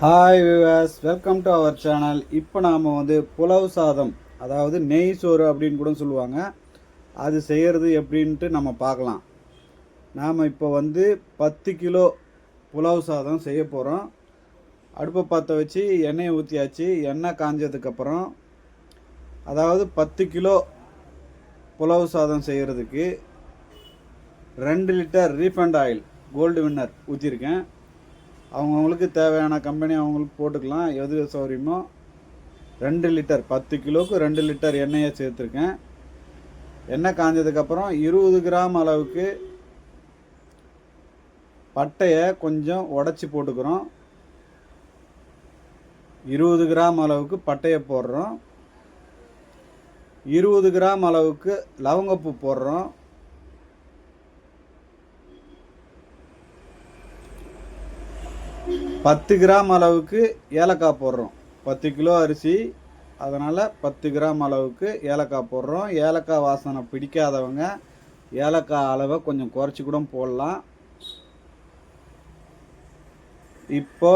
Hi Vivas welcome to our channel இப்போ நாம் வந்து புலவ் சாதம் அதாவது நெய் சோறு அப்படின்னு கூட சொல்லுவாங்க. அது செய்கிறது எப்படின்ட்டு நம்ம பார்க்கலாம். நாம் இப்போ வந்து பத்து கிலோ புலவு சாதம் செய்ய போகிறோம் அடுப்பை பற்ற வச்சு எண்ணெயை ஊற்றியாச்சு எண்ணெய் காஞ்சதுக்கப்புறம் அதாவது பத்து கிலோ புலவு சாதம் செய்கிறதுக்கு ரெண்டு litre refined oil gold winner ஊற்றிருக்கேன் அவங்கவுங்களுக்கு தேவையான கம்பெனி அவங்களுக்கு போட்டுக்கலாம். எது சௌகரியமோ. ரெண்டு லிட்டர் பத்து கிலோவுக்கு ரெண்டு லிட்டர் எண்ணெயை சேர்த்துருக்கேன். எண்ணெய் காஞ்சதுக்கப்புறம் இருபது கிராம் அளவுக்கு பட்டையை கொஞ்சம் உடச்சி போட்டுக்கிறோம். இருபது கிராம் அளவுக்கு பட்டையை போடுறோம். இருபது கிராம் அளவுக்கு லவங்கப்பூ போடுறோம். பத்து கிராம் அளவுக்கு ஏலக்காய் போடுறோம். பத்து கிலோ அரிசி அதனால் பத்து கிராம் அளவுக்கு ஏலக்காய் போடுறோம். ஏலக்காய் வாசனை பிடிக்காதவங்க ஏலக்காய் அளவை கொஞ்சம் குறைச்சி கூட போடலாம். இப்போ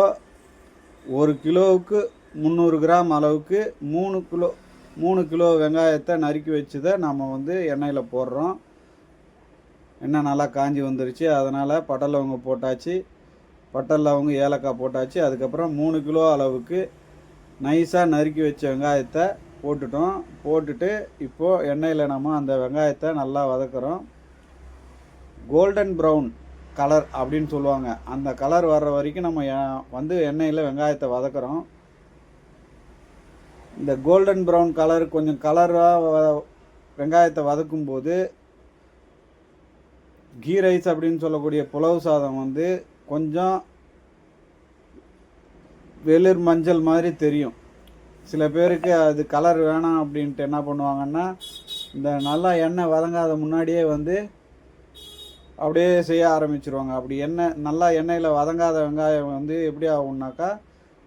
ஒரு கிலோவுக்கு முந்நூறு கிராம் அளவுக்கு மூணு கிலோ மூணு கிலோ வெங்காயத்தை நறுக்கி வச்சதை நம்ம வந்து எண்ணெயில் போடுறோம். எண்ணெய் நல்லா காஞ்சி வந்துருச்சு. அதனால் பட்டலவங்க போட்டாச்சு. பட்டை அவங்க ஏலக்காய் போட்டாச்சு. அதுக்கப்புறம் மூணு கிலோ அளவுக்கு நைஸாக நறுக்கி வச்ச வெங்காயத்தை போட்டுட்டோம். போட்டுட்டு இப்போது எண்ணெயில் நம்ம அந்த வெங்காயத்தை நல்லா வதக்குறோம். கோல்டன் ப்ரௌன் கலர் அப்படின்னு சொல்லுவாங்க. அந்த கலர் வர்ற வரைக்கும் நம்ம வந்து எண்ணெயில் வெங்காயத்தை வதக்குறோம். இந்த கோல்டன் ப்ரௌன் கலர் கொஞ்சம் கலராக வெங்காயத்தை வதக்கும்போது கீ ரைஸ் அப்படின்னு சொல்லக்கூடிய புலவு சாதம் வந்து கொஞ்சம் வெளிர் மஞ்சள் மாதிரி தெரியும். சில பேருக்கு அது கலர் வேணாம் அப்படின்ட்டு என்ன பண்ணுவாங்கன்னா இந்த நல்லா எண்ணெய் வதங்காத முன்னாடியே வந்து அப்படியே செய்ய ஆரம்பிச்சிருவாங்க. அப்படி எண்ணெய் நல்லா எண்ணெயில் வதங்காத வெங்காயம் வந்து எப்படி ஆகும்னாக்கா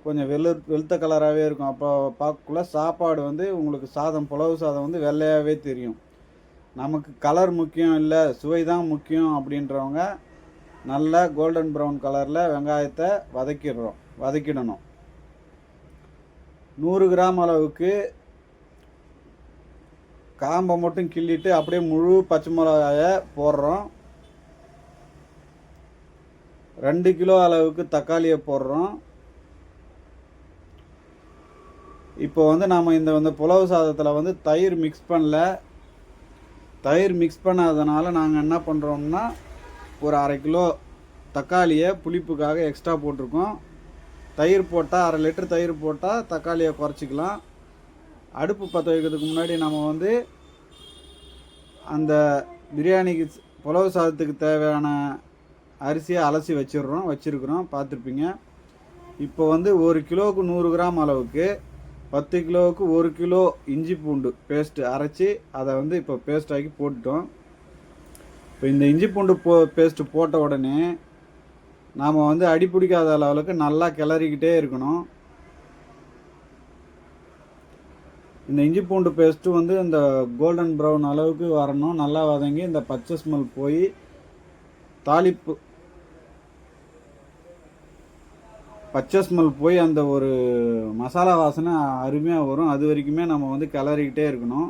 கொஞ்சம் வெளுர் வெளுத்த கலராகவே இருக்கும். அப்போ பார்க்கக்குள்ள சாப்பாடு வந்து உங்களுக்கு சாதம் புலவு சாதம் வந்து வெள்ளையாகவே தெரியும். நமக்கு கலர் முக்கியம் இல்லை சுவை தான் முக்கியம் அப்படின்றவங்க நல்லா கோல்டன் ப்ரௌன் கலரில் வெங்காயத்தை வதக்கிடுறோம். வதக்கிடணும். நூறு கிராம் அளவுக்கு காம்பை மட்டும் கிள்ளிட்டு அப்படியே முழு பச்சை மிளகாயை போடுறோம். ரெண்டு கிலோ அளவுக்கு தக்காளியை போடுறோம். இப்போ வந்து நாம் இந்த வந்து புலவு சாதத்தில் வந்து தயிர் மிக்ஸ் பண்ணல. தயிர் மிக்ஸ் பண்ணாதனால நாங்கள் என்ன பண்ணுறோம்னா ஒரு அரை கிலோ தக்காளியை புளிப்புக்காக எக்ஸ்ட்ரா போட்டிருக்கோம். தயிர் போட்டால் அரை லிட்டர் தயிர் போட்டால் தக்காளியை குறைச்சிக்கலாம். அடுப்பு பற்ற வைக்கிறதுக்கு முன்னாடி நம்ம வந்து அந்த பிரியாணிக்கு புலவு சாதத்துக்கு தேவையான அரிசியை அலசி வச்சிடுறோம். வச்சுருக்குறோம். பார்த்துருப்பீங்க. இப்போ வந்து ஒரு கிலோவுக்கு நூறு கிராம் அளவுக்கு பத்து கிலோவுக்கு ஒரு கிலோ இஞ்சி பூண்டு பேஸ்ட்டு அரைச்சி அதை வந்து இப்போ பேஸ்ட் ஆக்கி போட்டுட்டோம். இப்போ இந்த இஞ்சி பூண்டு போ பேஸ்ட்டு போட்ட உடனே நாம் வந்து அடி பிடிக்காத அளவுக்கு நல்லா கிளறிக்கிட்டே இருக்கணும். இந்த இஞ்சி பூண்டு பேஸ்ட்டு வந்து இந்த கோல்டன் ப்ரௌன் அளவுக்கு வரணும். நல்லா வதங்கி இந்த பச்சை ஸ்மெல் போய் தாளிப்பு பச்சை ஸ்மெல் போய் அந்த ஒரு மசாலா வாசனை அருமையாக வரும். அது வரைக்குமே நம்ம வந்து கிளறிக்கிட்டே இருக்கணும்.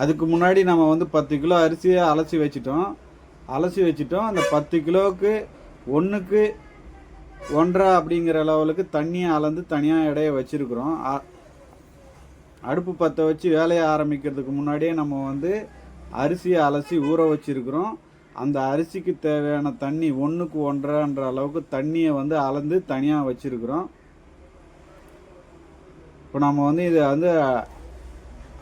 அதுக்கு முன்னாடி நம்ம வந்து பத்து கிலோ அரிசியை அலசி வச்சிட்டோம். அலசி வச்சிட்டோம். அந்த பத்து கிலோவுக்கு ஒன்றுக்கு ஒன்றரை அப்படிங்கிற லெவலுக்கு தண்ணியை அளந்து தனியாக இடைய வச்சுருக்குறோம். அடுப்பு பற்ற வச்சு வேலையை ஆரம்பிக்கிறதுக்கு முன்னாடியே நம்ம வந்து அரிசியை அலசி ஊற வச்சுருக்குறோம். அந்த அரிசிக்கு தேவையான தண்ணி ஒன்றுக்கு ஒன்றரைன்ற அளவுக்கு தண்ணியை வந்து அளந்து தனியாக வச்சுருக்குறோம். இப்போ நம்ம வந்து இதை வந்து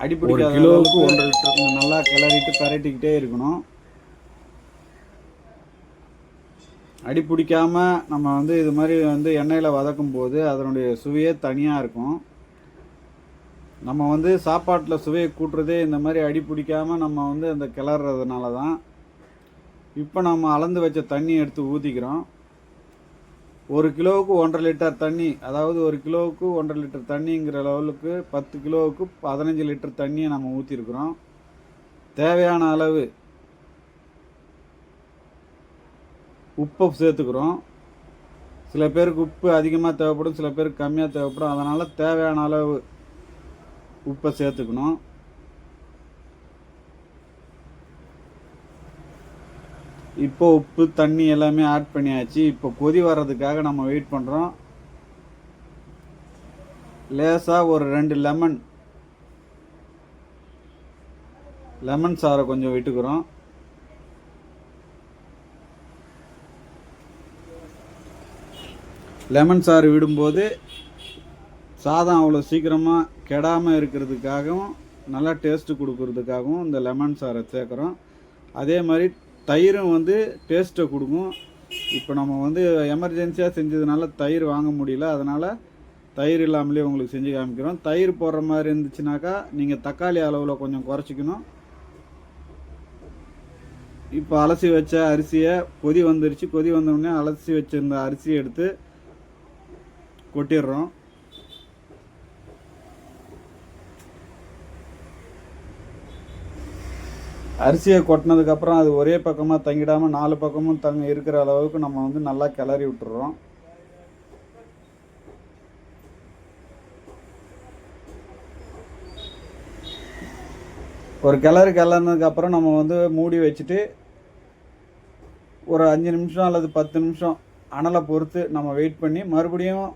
அடிப்பிடிக்காத கிலோவுக்கு ஒன்றரை லிட்டர். நல்லா கிளறிட்டு பரட்டிக்கிட்டே இருக்கணும். அடி பிடிக்காம நம்ம வந்து இது மாதிரி வந்து எண்ணெயில் வதக்கும் போது அதனுடைய சுவையே தனியாக இருக்கும். நம்ம வந்து சாப்பாட்டில் சுவையை கூட்டுறதே இந்த மாதிரி அடி பிடிக்காம நம்ம வந்து அந்த கிளறதுனால தான் இப்போ நம்ம அளந்து வச்ச தண்ணி எடுத்து ஊற்றிக்கிறோம் ஒரு கிலோவுக்கு ஒன்றரை லிட்டர் தண்ணி அதாவது ஒரு கிலோவுக்கு ஒன்றரை லிட்டர் தண்ணிங்கிற லெவலுக்கு பத்து கிலோவுக்கு பதினஞ்சு லிட்டர் தண்ணியை நம்ம ஊற்றிருக்கிறோம் தேவையான அளவு உப்பை சேர்த்துக்கிறோம். சில பேருக்கு உப்பு அதிகமாக தேவைப்படும் சில பேருக்கு கம்மியாக தேவைப்படும். அதனால் தேவையான அளவு உப்பை சேர்த்துக்கணும். இப்போ உப்பு தண்ணி எல்லாமே ஆட் பண்ணியாச்சு. இப்போ கொதி வர்றதுக்காக நம்ம வெயிட் பண்ணுறோம் லேசாக ஒரு ரெண்டு லெமன் லெமன் சாறை கொஞ்சம் விட்டுக்கிறோம். லெமன் சாறு விடும்போது சாதம் அவ்வளோ சீக்கிரமாக கெடாமல் இருக்கிறதுக்காகவும் நல்லா டேஸ்ட்டு கொடுக்கறதுக்காகவும் இந்த லெமன் சாறை சேர்க்குறோம். அதே மாதிரி தயிரும் வந்து டேஸ்ட்டை கொடுக்கும். இப்போ நம்ம வந்து எமர்ஜென்சியாக செஞ்சதுனால தயிர் வாங்க முடியல. அதனால் தயிர் இல்லாமலே உங்களுக்கு செஞ்சு காமிக்கிறோம். தயிர் போடுற மாதிரி இருந்துச்சுனாக்கா நீங்கள் தக்காளி அளவில் கொஞ்சம் குறைச்சிக்கணும். இப்போ அலசி வச்ச அரிசியை கொதி வந்துருச்சு. கொதி வந்தோடனே அலசி வச்சுருந்த அரிசியை எடுத்து கொட்டிடுறோம். அரிசியை கொட்டினதுக்கப்புறம் அது ஒரே பக்கமாக தங்கிடாமல் நாலு பக்கமும் தங்க இருக்கிற அளவுக்கு நம்ம வந்து நல்லா கிளறி விட்டுறோம். ஒரு கிளறு கிளறினதுக்கப்புறம் நம்ம வந்து மூடி வச்சுட்டு ஒரு அஞ்சு நிமிஷம் அல்லது பத்து நிமிஷம் அனலை பொறுத்து நம்ம வெயிட் பண்ணி மறுபடியும்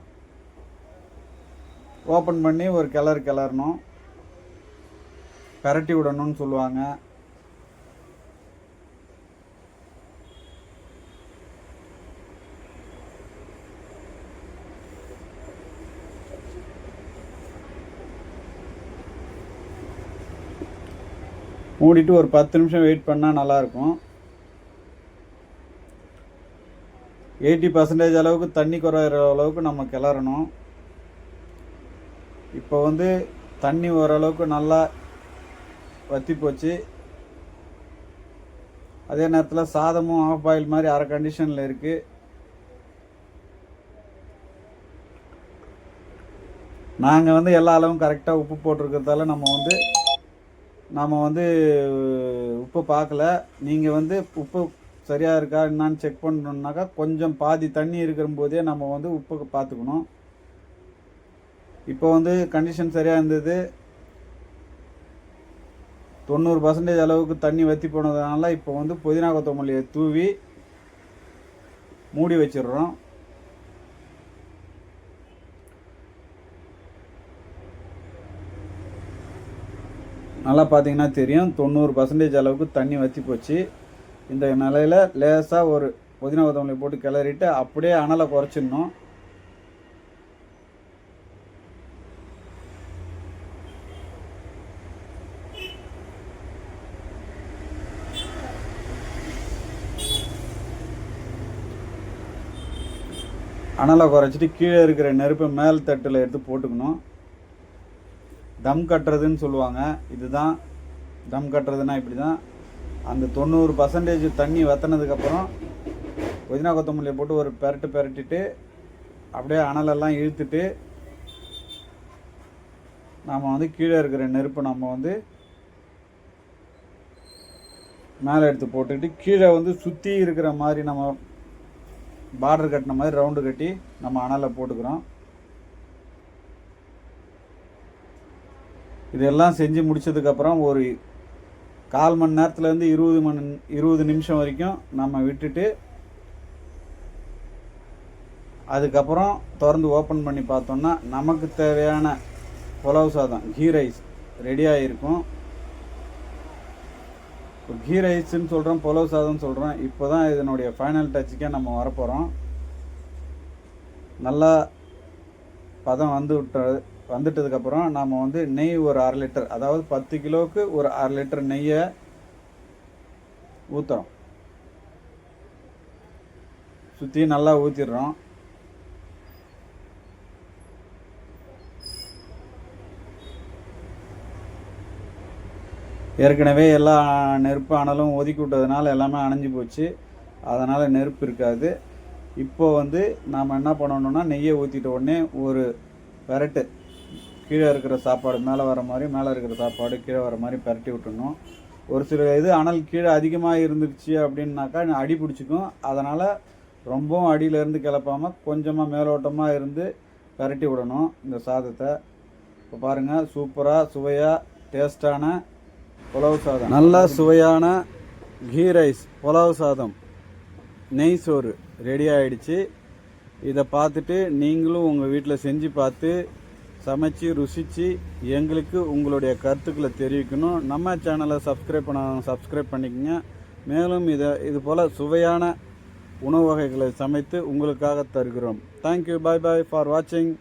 ஓப்பன் பண்ணி ஒரு கிளறு கிளறணும். பரட்டி விடணும்னு சொல்லுவாங்க. மூடிட்டு ஒரு பத்து நிமிஷம் வெயிட் பண்ணால் நல்லாயிருக்கும். எயிட்டி பர்சன்டேஜ் அளவுக்கு தண்ணி குறையிற அளவுக்கு நம்ம கிளறணும். இப்போ வந்து தண்ணி ஓரளவுக்கு நல்லா வற்றி போச்சு. அதே நேரத்தில் சாதமும் ஆஃப் பாயில் மாதிரி அரை கண்டிஷனில் இருக்குது நாங்கள் வந்து எல்லா அளவும் கரெக்டாக உப்பு போட்டிருக்கிறதால நம்ம வந்து நாம் வந்து உப்பு பார்க்கல நீங்கள் வந்து உப்பு சரியாக இருக்கா என்னான்னு செக் பண்ணணுன்னாக்கா கொஞ்சம் பாதி தண்ணி இருக்கிற போதே நம்ம வந்து உப்பு பார்த்துக்கணும் இப்போ வந்து கண்டிஷன் சரியாக இருந்தது. தொண்ணூறு பர்சன்டேஜ் அளவுக்கு தண்ணி வற்றி போனதுனால இப்போ வந்து புதினா கொத்தமல்லியை தூவி மூடி வச்சிடுறோம். நல்லா பார்த்தீங்கன்னா தெரியும். தொண்ணூறு பர்சன்டேஜ் அளவுக்கு தண்ணி வற்றி போச்சு. இந்த நிலையில் லேசாக ஒரு புதினா கொத்தமல்லி போட்டு கிளறிட்டு அப்படியே அனலை குறைச்சிடணும். அனலை குறைச்சிட்டு கீழே இருக்கிற நெருப்பை மேல் தட்டில் எடுத்து போட்டுக்கணும். தம் கட்டுறதுன்னு சொல்லுவாங்க. இதுதான் தம் கட்டுறதுன்னா இப்படி தான் அந்த தொண்ணூறு பர்சன்டேஜ் தண்ணி வற்றினதுக்கப்புறம் புதினா கொத்தமல்லியை போட்டு ஒரு பெரட்டு பெரட்டிட்டு அப்படியே அனலெல்லாம் இழுத்துட்டு நாம் வந்து கீழே இருக்கிற நெருப்பை நம்ம வந்து மேலே எடுத்து போட்டுக்கிட்டு கீழே வந்து சுற்றி இருக்கிற மாதிரி நம்ம பார்டர் கட்டின மாதிரி ரவுண்டு கட்டி நம்ம அனலை போட்டுக்கிறோம். இதெல்லாம் செஞ்சு முடிச்சதுக்கப்புறம் ஒரு கால் மணி நேரத்துலேருந்து இருபது மணி இருபது நிமிஷம் வரைக்கும் நம்ம விட்டுட்டு அதுக்கப்புறம் திறந்து ஓப்பன் பண்ணி பார்த்தோம்னா நமக்கு தேவையான புலவு சாதம் கீ ரைஸ் ரெடியாக இருக்கும் இப்போ கீ ரைஸ்ன்னு சொல்கிறோம் புலவு சாதம்னு சொல்கிறோம் இப்போ தான் இதனுடைய ஃபைனல் டச்சுக்கே நம்ம வரப்போகிறோம் நல்லா பதம் வந்து விட்ட வந்துட்டதுக்கப்புறம் நாம் வந்து நெய் ஒரு அரை லிட்டர் அதாவது பத்து கிலோவுக்கு ஒரு அரை லிட்டர் நெய்யை ஊற்றுறோம் சுற்றி நல்லா ஊற்றிடுறோம் ஏற்கனவே எல்லா நெருப்பு அனலும் ஒதுக்கி விட்டதுனால எல்லாமே அணைஞ்சு போச்சு. அதனால் நெருப்பு இருக்காது. இப்போ வந்து நாம் என்ன பண்ணணும்னா நெய்யை ஊற்றிட்ட உடனே ஒரு விரட்டு கீழே இருக்கிற சாப்பாடு மேலே வர மாதிரி மேலே இருக்கிற சாப்பாடு கீழே வர மாதிரி பரட்டி விட்டுணும் ஒரு சில இது அனல் கீழே அதிகமாக இருந்துச்சு அப்படின்னாக்கா அடி பிடிச்சிக்கும். அதனால் ரொம்பவும் அடியிலேருந்து கிளப்பாமல் கொஞ்சமாக மேலோட்டமாக இருந்து பரட்டி விடணும் இந்த சாதத்தை. இப்போ பாருங்கள் சூப்பராக சுவையாக டேஸ்டான புலவு சாதம். நல்ல சுவையான கீ ரைஸ் புலவு சாதம். நெய் சோறு ரெடி ஆகிடுச்சு இதை பார்த்துட்டு நீங்களும் உங்கள் வீட்டில் செஞ்சு பார்த்து சமைச்சு ருசித்து எங்களுக்கு உங்களுடைய கருத்துக்களை தெரிவிக்கணும். நம்ம சேனலை சப்ஸ்கிரைப் பண்ண சப்ஸ்கிரைப் பண்ணிக்கங்க. மேலும் இதை இது போல் சுவையான உணவு வகைகளை சமைத்து உங்களுக்காக தருகிறோம். தேங்க்யூ பாய் பாய் ஃபார் வாட்சிங்